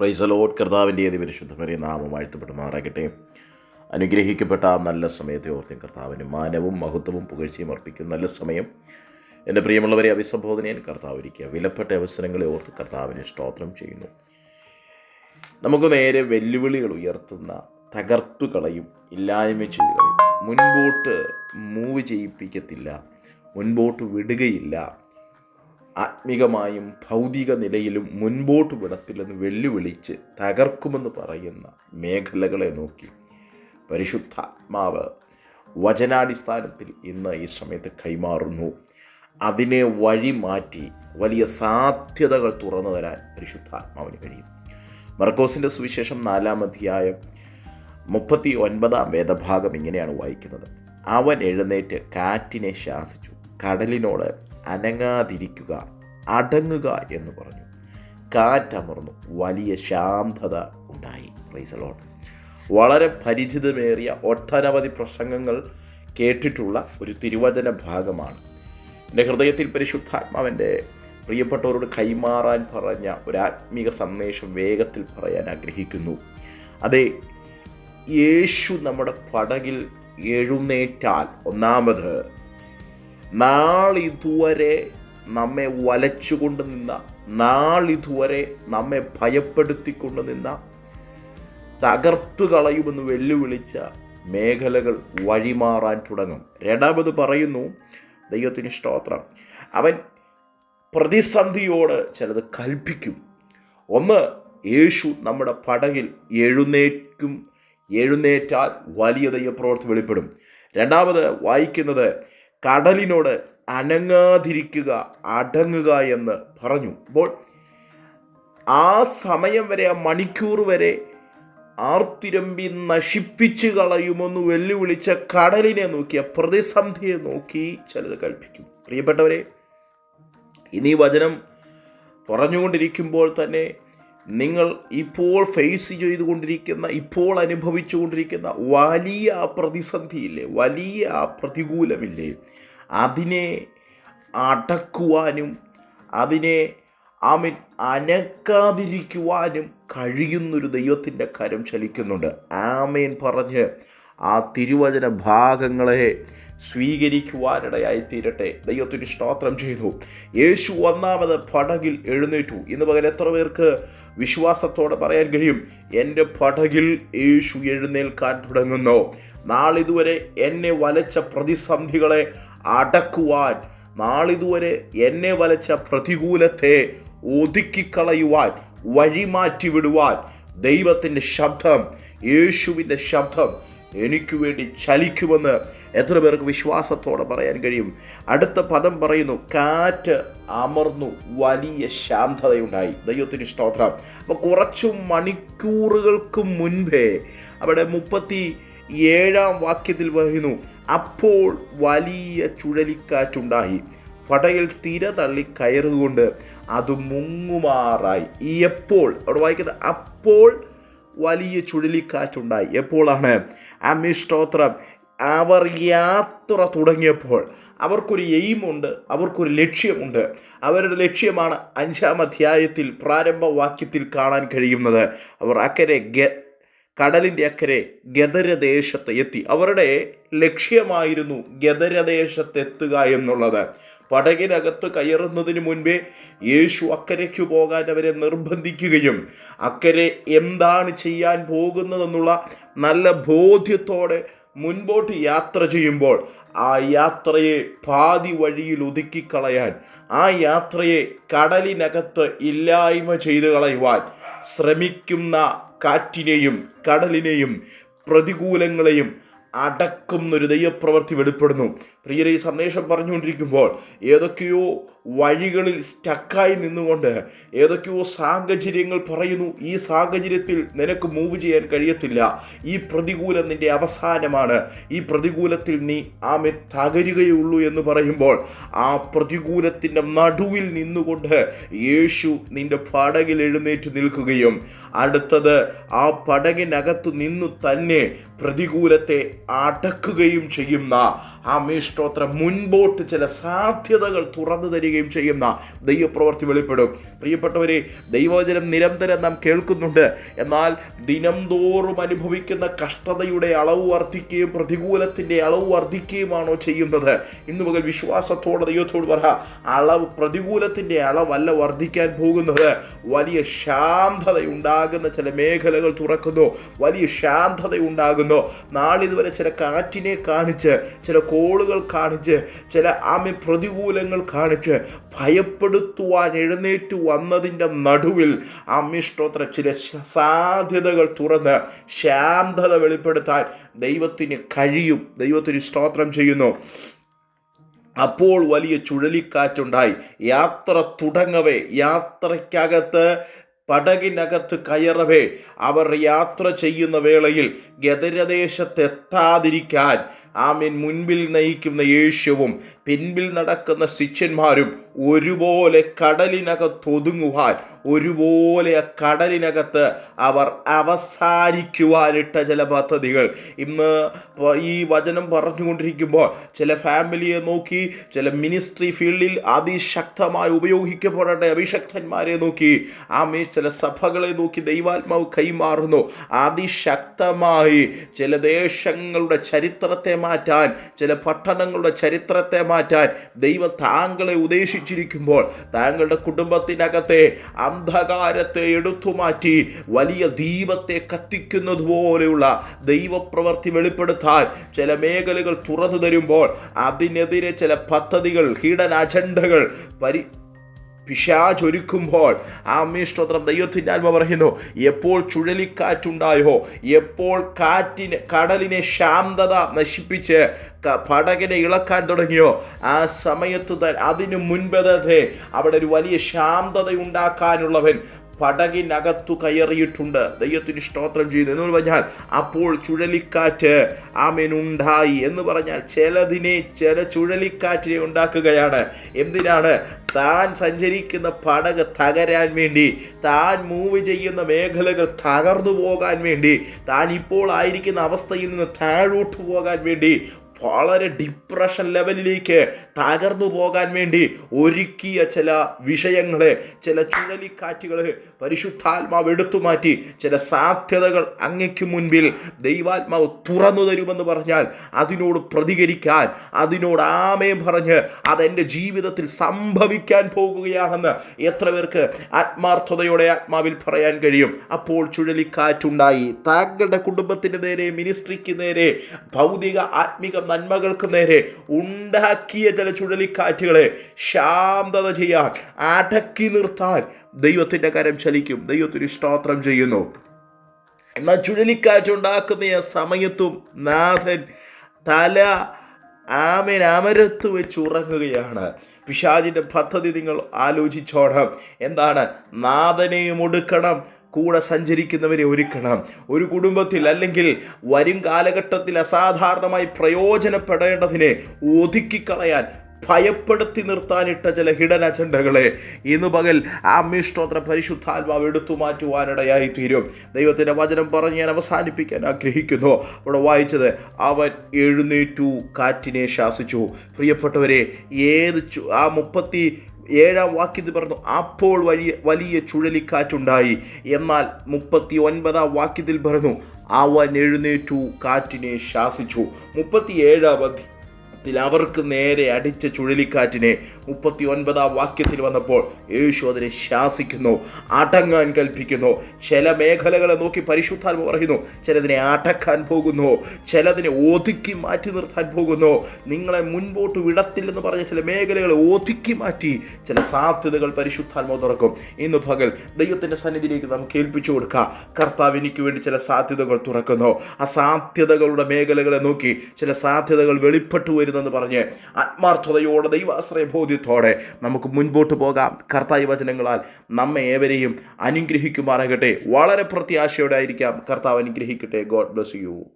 പ്രൈസലോട്ട് കർത്താവിന്റെ ഏത് പരിശുദ്ധമേറിയ നാമം വാഴ്ത്തപ്പെടുമാറാകട്ടെ അനുഗ്രഹിക്കപ്പെട്ട ആ നല്ല സമയത്തെ ഓർത്തും കർത്താവിന് മാനവും മഹത്വവും പുകഴ്ചയും അർപ്പിക്കും. നല്ല സമയം. എന്റെ പ്രിയമുള്ളവരെ അഭിസംബോധനയിൽ കർത്താവ് ഇരിക്കുക. വിലപ്പെട്ട അവസരങ്ങളെ ഓർത്ത് കർത്താവിനെ സ്തോത്രം ചെയ്യുന്നു. നമുക്ക് നേരെ വെല്ലുവിളികൾ ഉയർത്തുന്ന തകർത്തു ഇല്ലായ്മ ചെയ്ത് കളയും മുൻപോട്ട് മൂവ് ചെയ്യിപ്പിക്കത്തില്ല. മുൻപോട്ട് വിടുകയില്ല. ആത്മികമായും ഭൗതിക നിലയിലും മുൻപോട്ട് വിടത്തില്ലെന്ന് വെല്ലുവിളിച്ച് തകർക്കുമെന്ന് പറയുന്ന മേഖലകളെ നോക്കി. പരിശുദ്ധാത്മാവ് വചനാടിസ്ഥാനത്തിൽ ഇന്ന് ഈ സമയത്ത് കൈമാറുന്നു. അതിനെ വഴിമാറ്റി വലിയ സാധ്യതകൾ തുറന്നു തരാൻ പരിശുദ്ധാത്മാവിന് കഴിയും. മർക്കോസിന്റെ സുവിശേഷം നാലാം അധ്യായം മുപ്പത്തി ഒൻപതാം വേദഭാഗം ഇങ്ങനെയാണ് വായിക്കുന്നത്. അവൻ എഴുന്നേറ്റ് കാറ്റിനെ ശാസിച്ചു. കടലിനോട് അനങ്ങാതിരിക്കുക അടങ്ങുക എന്ന് പറഞ്ഞു. കാറ്റമർന്നു. വലിയ ശാന്തത ഉണ്ടായി. പ്രൈസലോട്ട് വളരെ പരിചിതമേറിയ ഒട്ടനവധി പ്രസംഗങ്ങൾ കേട്ടിട്ടുള്ള ഒരു തിരുവചന ഭാഗമാണ്. എന്റെ ഹൃദയത്തിൽ പരിശുദ്ധാത്മാവന്റെ പ്രിയപ്പെട്ടവരോട് കൈമാറാൻ പറഞ്ഞ ഒരു ആത്മീക സന്ദേശം വേഗത്തിൽ പറയാൻ ആഗ്രഹിക്കുന്നു. അതെ യേശു നമ്മുടെ പടകിൽ എഴുന്നേറ്റാൽ ഒന്നാമത് നാളിതുവരെ നമ്മെ വലച്ചുകൊണ്ട് നിന്ന നാളിതുവരെ നമ്മെ ഭയപ്പെടുത്തിക്കൊണ്ട് നിന്ന തകർത്തു കളയുമെന്ന് വെല്ലുവിളിച്ച മേഖലകൾ വഴിമാറാൻ തുടങ്ങും. രണ്ടാമത് പറയുന്നു ദൈവത്തിന് സ്തോത്രം. അവൻ പ്രതിസന്ധിയോട് ചിലത് കൽപ്പിക്കും. ഒന്ന് യേശു നമ്മുടെ പടകിൽ എഴുന്നേൽക്കും. എഴുന്നേറ്റാൽ വലിയ ദൈവപ്രവർത്തി വെളിപ്പെടും. രണ്ടാമത് വായിക്കുന്നത് കടലിനോട് അനങ്ങാതിരിക്കുക അടങ്ങുക എന്ന് പറഞ്ഞു. അപ്പോൾ ആ സമയം വരെ ആ മണിക്കൂർ വരെ ആർത്തിരമ്പി നശിപ്പിച്ചു കളയുമെന്ന് വെല്ലുവിളിച്ച കടലിനെ നോക്കിയ പ്രതിസന്ധിയെ നോക്കി ചിലത് കൽപ്പിക്കും. പ്രിയപ്പെട്ടവരെ ഇനി വചനം പറഞ്ഞുകൊണ്ടിരിക്കുമ്പോൾ തന്നെ നിങ്ങൾ ഇപ്പോൾ ഫേസ് ചെയ്തുകൊണ്ടിരിക്കുന്ന ഇപ്പോൾ അനുഭവിച്ചുകൊണ്ടിരിക്കുന്ന വലിയ പ്രതിസന്ധിയില്ലേ വലിയ പ്രതികൂലമില്ലേ അതിനെ അടക്കുവാനും അതിനെ അമിൻ അനക്കാതിരിക്കുവാനും കഴിയുന്നൊരു ദൈവത്തിന്റെ കരം ചലിക്കുന്നുണ്ട്. ആമേൻ പറഞ്ഞ് ആ തിരുവചന ഭാഗങ്ങളെ സ്വീകരിക്കുവാനിടയായി തീരട്ടെ ദൈവത്തിന് സ്തോത്രം ചെയ്തു. യേശു ഒന്നാമത് പടകിൽ എഴുന്നേറ്റു. ഇന്ന് പകരം എത്ര പേർക്ക് വിശ്വാസത്തോടെ പറയാൻ കഴിയും? എന്റെ പടകിൽ യേശു എഴുന്നേൽക്കാൻ തുടങ്ങുന്നു. നാളിതുവരെ എന്നെ വലച്ച പ്രതിസന്ധികളെ അടക്കുവാൻ നാളിതുവരെ എന്നെ വലച്ച പ്രതികൂലത്തെ ഒതുക്കിക്കളയുവാൻ വഴിമാറ്റി വിടുവാൻ ദൈവത്തിന്റെ ശബ്ദം യേശുവിന്റെ ശബ്ദം എനിക്ക് വേണ്ടി ചലിക്കുമെന്ന് എത്ര പേർക്ക് വിശ്വാസത്തോടെ പറയാൻ കഴിയും? അടുത്ത പദം പറയുന്നു കാറ്റ് അമർന്നു വലിയ ശാന്തതയുണ്ടായി. ദൈവത്തിന് സ്തോത്രം. അപ്പോൾ കുറച്ചു മണിക്കൂറുകൾക്ക് മുൻപേ അവിടെ മുപ്പത്തി ഏഴാം വാക്യത്തിൽ പറയുന്നു അപ്പോൾ വലിയ ചുഴലിക്കാറ്റുണ്ടായി. പടയിൽ തിര തള്ളി കയറുകൊണ്ട് അത് മുങ്ങുമാറായി. എപ്പോൾ അവിടെ വായിക്കുന്നത് അപ്പോൾ വലിയ ചുഴലിക്കാറ്റുണ്ടായി. എപ്പോഴാണ്? അമിഷ്ടോത്രം അവർ യാത്ര തുടങ്ങിയപ്പോൾ അവർക്കൊരു എയിമുണ്ട് അവർക്കൊരു ലക്ഷ്യമുണ്ട്. അവരുടെ ലക്ഷ്യമാണ് അഞ്ചാം അധ്യായത്തിൽ പ്രാരംഭ വാക്യത്തിൽ കാണാൻ കഴിയുന്നത്. അവർ അക്കരെ കടലിന്റെ അക്കരെ ഗദരദേശത്ത് എത്തി. അവരുടെ ലക്ഷ്യമായിരുന്നു ഗദരദേശത്തെത്തുക എന്നുള്ളത്. പടകിനകത്ത് കയറുന്നതിന് മുൻപേ യേശു അക്കരയ്ക്ക് പോകാൻ അവരെ നിർബന്ധിക്കുകയും അക്കരെ എന്താണ് ചെയ്യാൻ പോകുന്നതെന്നുള്ള നല്ല ബോധ്യത്തോടെ മുൻപോട്ട് യാത്ര ചെയ്യുമ്പോൾ ആ യാത്രയെ പാതി വഴിയിൽ ഒതുക്കിക്കളയാൻ ആ യാത്രയെ കടലിനകത്ത് ഇല്ലായ്മ ചെയ്തു കളയുവാൻ ശ്രമിക്കുന്ന കാറ്റിനെയും കടലിനെയും പ്രതികൂലങ്ങളെയും അടക്കുന്നൊരു ദൈവപ്രവൃത്തി വെളിപ്പെടുന്നു. പ്രിയരെ ഈ സന്ദേശം പറഞ്ഞുകൊണ്ടിരിക്കുമ്പോൾ ഏതൊക്കെയോ വഴികളിൽ സ്റ്റക്കായി നിന്നുകൊണ്ട് ഏതൊക്കെയോ സാഹചര്യങ്ങൾ പറയുന്നു ഈ സാഹചര്യത്തിൽ നിനക്ക് മൂവ് ചെയ്യാൻ കഴിയത്തില്ല. ഈ പ്രതികൂലം നിന്റെ അവസാനമാണ്. ഈ പ്രതികൂലത്തിൽ നീ ആമെ തകരുകയുള്ളൂ എന്ന് പറയുമ്പോൾ ആ പ്രതികൂലത്തിന്റെ നടുവിൽ നിന്നുകൊണ്ട് യേശു നിന്റെ പടകിൽ എഴുന്നേറ്റ് നിൽക്കുകയും അടുത്തത് ആ പടകിനകത്ത് നിന്നു തന്നെ പ്രതികൂലത്തെ അടക്കുകയും ചെയ്യുന്ന ആ മേഷ്ടോത്രം മുൻപോട്ട് ചില സാധ്യതകൾ തുറന്നു തരികയും ചെയ്യുന്ന ദൈവപ്രവർത്തി വെളിപ്പെടും. പ്രിയപ്പെട്ടവരെ ദൈവവചനം നിരന്തരം നാം കേൾക്കുന്നുണ്ട്. എന്നാൽ ദിനം തോറും അനുഭവിക്കുന്ന കഷ്ടതയുടെ അളവ് വർദ്ധിക്കുകയും പ്രതികൂലത്തിന്റെ അളവ് വർദ്ധിക്കുകയുമാണോ ചെയ്യുന്നത്? ഇന്ന് മുതൽ വിശ്വാസത്തോടെ ദൈവത്തോട് പറ അളവ് പ്രതികൂലത്തിന്റെ അളവല്ല വർദ്ധിക്കാൻ പോകുന്നത്. വലിയ ശാന്തത ഉണ്ടാകുന്ന ചില മേഖലകൾ തുറക്കുന്നു. വലിയ ശാന്തത ഉണ്ടാകുന്നു നാളിതുവരെ ചില കാറ്റിനെ കാണിച്ച് ചില കോളുകൾ കാണിച്ച് ചില ആമി പ്രതികൂലങ്ങൾ കാണിച്ച് ഭയപ്പെടുത്തുവാൻ എഴുന്നേറ്റ് വന്നതിന്റെ നടുവിൽ അമ്മിഷ്ടോത്ര ചില സാധ്യതകൾ തുറന്ന് ശാന്തത വെളിപ്പെടുത്താൻ ദൈവത്തിന് കഴിയും. ദൈവത്തിന് സ്തോത്രം ചെയ്യുന്നു. അപ്പോൾ വലിയ ചുഴലിക്കാറ്റുണ്ടായി. യാത്ര തുടങ്ങവേ. യാത്രയ്ക്കകത്ത് പടകിനകത്ത് കയറവേ അവർ യാത്ര ചെയ്യുന്ന വേളയിൽ ഗദരദേശത്തെത്താതിരിക്കാൻ ആമീൻ. മുൻപിൽ നയിക്കുന്ന യേശുവും പിൻപിൽ നടക്കുന്ന ശിഷ്യന്മാരും ഒരുപോലെ കടലിനകത്തൊതുങ്ങുവാൻ ഒരുപോലെ ആ കടലിനകത്ത് അവർ അവസാനിക്കുവാനിട്ട ചില പദ്ധതികൾ. ഇന്ന് ഈ വചനം പറഞ്ഞുകൊണ്ടിരിക്കുമ്പോൾ ചില ഫാമിലിയെ നോക്കി ചില മിനിസ്ട്രി ഫീൽഡിൽ അതിശക്തമായി ഉപയോഗിക്കപ്പെടേണ്ട അഭിഷക്തന്മാരെ നോക്കി ആമേ ചില സഭകളെ നോക്കി ദൈവാത്മാവ് കൈമാറുന്നു. അതിശക്തമായി ചില ദേശങ്ങളുടെ ചരിത്രത്തെ മാറ്റാൻ ചില പട്ടണങ്ങളുടെ ചരിത്രത്തെ മാറ്റാൻ ദൈവം താങ്കളെ ഉദ്ദേശിച്ചിരിക്കുമ്പോൾ താങ്കളുടെ കുടുംബത്തിനകത്തെ അന്ധകാരത്തെ എടുത്തു മാറ്റി വലിയ ദീപത്തെ കത്തിക്കുന്നത് പോലെയുള്ള ദൈവപ്രവൃത്തി വെളിപ്പെടുത്താൻ ചില മേഖലകൾ തുറന്നു തരുമ്പോൾ അതിനെതിരെ ചില പദ്ധതികൾ ഹിഡൻ അജണ്ടകൾ പരി പിശാചൊരുക്കുമ്പോൾ ആ സ്ത്രോത്രം ദൈവത്തിന്റെ ആത്മ പറയുന്നു എപ്പോൾ ചുഴലിക്കാറ്റുണ്ടായോ എപ്പോൾ കാറ്റിന് കടലിനെ ശാന്തത നശിപ്പിച്ച് പടകിനെ ഇളക്കാൻ തുടങ്ങിയോ ആ സമയത്ത് അതിനു മുൻപ് അവിടെ ഒരു വലിയ ശാന്തത ഉണ്ടാക്കാനുള്ളവൻ പടകിനകത്തു കയറിയിട്ടുണ്ട്. ദൈവത്തിന് സ്തോത്രം ചെയ്യുന്നു. എന്ന് പറഞ്ഞാൽ അപ്പോൾ ചുഴലിക്കാറ്റ് ആമേനുണ്ടായി എന്ന് പറഞ്ഞാൽ ചിലതിനെ ചില ചുഴലിക്കാറ്റിനെ ഉണ്ടാക്കുകയാണ്. എന്തിനാണ്? താൻ സഞ്ചരിക്കുന്ന പടക് തകരാൻ വേണ്ടി താൻ മൂവ് ചെയ്യുന്ന മേഖലകൾ തകർന്നു പോകാൻ വേണ്ടി താൻ ഇപ്പോൾ ആയിരിക്കുന്ന അവസ്ഥയിൽ നിന്ന് താഴോട്ട് പോകാൻ വേണ്ടി വളരെ ഡിപ്രഷൻ ലെവലിലേക്ക് തകർന്നു പോകാൻ വേണ്ടി ഒരുക്കിയ ചില വിഷയങ്ങളെ ചില ചുഴലിക്കാറ്റുകളെ പരിശുദ്ധാത്മാവ് എടുത്തു മാറ്റി ചില സാധ്യതകൾ അങ്ങയ്ക്ക് മുൻപിൽ ദൈവാത്മാവ് തുറന്നു തരുമെന്ന് പറഞ്ഞാൽ അതിനോട് പ്രതികരിക്കാൻ അതിനോട് ആമയം പറഞ്ഞ് അതെന്റെ ജീവിതത്തിൽ സംഭവിക്കാൻ പോകുകയാണെന്ന് എത്ര പേർക്ക് ആത്മാർത്ഥതയോടെ ആത്മാവിൽ പറയാൻ കഴിയും. അപ്പോൾ ചുഴലിക്കാറ്റുണ്ടായി. താങ്കളുടെ കുടുംബത്തിന് നേരെ മിനിസ്ട്രിക്ക് നേരെ ഭൗതിക ആത്മിക നന്മകൾക്ക് നേരെ ഉണ്ടാക്കിയ ചില ചുഴലിക്കാറ്റുകളെ ശാന്തത ചെയ്യാൻ അടക്കി നിർത്താൻ ദൈവത്തിന്റെ കരം ചലിക്കും. ദൈവത്തിന് സ്തോത്രം ചെയ്യുന്നു. എന്നാൽ ചുഴലിക്കാറ്റ് ഉണ്ടാക്കുന്ന സമയത്തും നാഥൻ തല ആമേൻ അമരത്ത് വെച്ച് ഉറങ്ങുകയാണ്. പിശാചിന്റെ പദ്ധതി നിങ്ങൾ ആലോചിച്ചോണം. എന്താണ്? നാഥനെയും ഒടുക്കണം. കൂടെ സഞ്ചരിക്കുന്നവരെ ഒരുക്കണം. ഒരു കുടുംബത്തിൽ അല്ലെങ്കിൽ വരും കാലഘട്ടത്തിൽ അസാധാരണമായി പ്രയോജനപ്പെടേണ്ടതിനെ ഒതുക്കിക്കളയാൻ ഭയപ്പെടുത്തി നിർത്താനിട്ട ചില ഹിഡൻ അജണ്ടകളെ ഇന്ന് പകൽ ആ മിഷ്ടോത്ര പരിശുദ്ധാത്മാവ് എടുത്തു മാറ്റുവാനിടയായി തീരും ദൈവത്തിന്റെ വചനം പറഞ്ഞ് ഞാൻ അവസാനിപ്പിക്കാൻ ആഗ്രഹിക്കുന്നു. ഇവിടെ വായിച്ചത് അവൻ എഴുന്നേറ്റു കാറ്റിനെ ശാസിച്ചു. പ്രിയപ്പെട്ടവരെ ഏത് ആ മുപ്പത്തി ഏഴാം വാക്യത്തിൽ പറഞ്ഞു അപ്പോൾ വലിയ വലിയ ചുഴലിക്കാറ്റുണ്ടായി. എന്നാൽ മുപ്പത്തി ഒൻപതാം വാക്യത്തിൽ പറഞ്ഞു അവൻ എഴുന്നേറ്റു കാറ്റിനെ ശാസിച്ചു. മുപ്പത്തി ഏഴാം അധ്യ അവർക്ക് നേരെ അടിച്ച ചുഴലിക്കാറ്റിനെ മുപ്പത്തി ഒൻപതാം വാക്യത്തിൽ വന്നപ്പോൾ യേശു അതിനെ ശാസിക്കുന്നു അടങ്ങാൻ കൽപ്പിക്കുന്നു. ചില മേഖലകളെ നോക്കി പരിശുദ്ധാത്മ പറയുന്നു ചിലതിനെ അടക്കാൻ പോകുന്നു ചിലതിനെ ഒതുക്കി മാറ്റി നിർത്താൻ പോകുന്നു. നിങ്ങളെ മുൻപോട്ട് വിടത്തില്ലെന്ന് പറഞ്ഞ ചില മേഖലകളെ ഒതുക്കി മാറ്റി ചില സാധ്യതകൾ പരിശുദ്ധാത്മ തുറക്കും. ഇന്ന് പകൽ ദൈവത്തിന്റെ സന്നിധിയിലേക്ക് നമുക്ക് ഏൽപ്പിച്ചു കൊടുക്കുക കർത്താവ് എനിക്ക് വേണ്ടി ചില സാധ്യതകൾ തുറക്കുന്നു. ആ സാധ്യതകളുടെ മേഖലകളെ നോക്കി ചില സാധ്യതകൾ വെളിപ്പെട്ടു വരുന്നെന്ന് പറഞ്ഞ് ആത്മാർത്ഥതയോടെ ദൈവാശ്രയ ബോധ്യത്തോടെ നമുക്ക് മുൻപോട്ട് പോകാം. കർത്താവ് വചനങ്ങളാൽ നമ്മെ ഏവരെയും അനുഗ്രഹിക്കുമാറാകട്ടെ. വളരെ പ്രത്യാശയോടെ ആയിരിക്കാം. കർത്താവ് അനുഗ്രഹിക്കട്ടെ. God bless you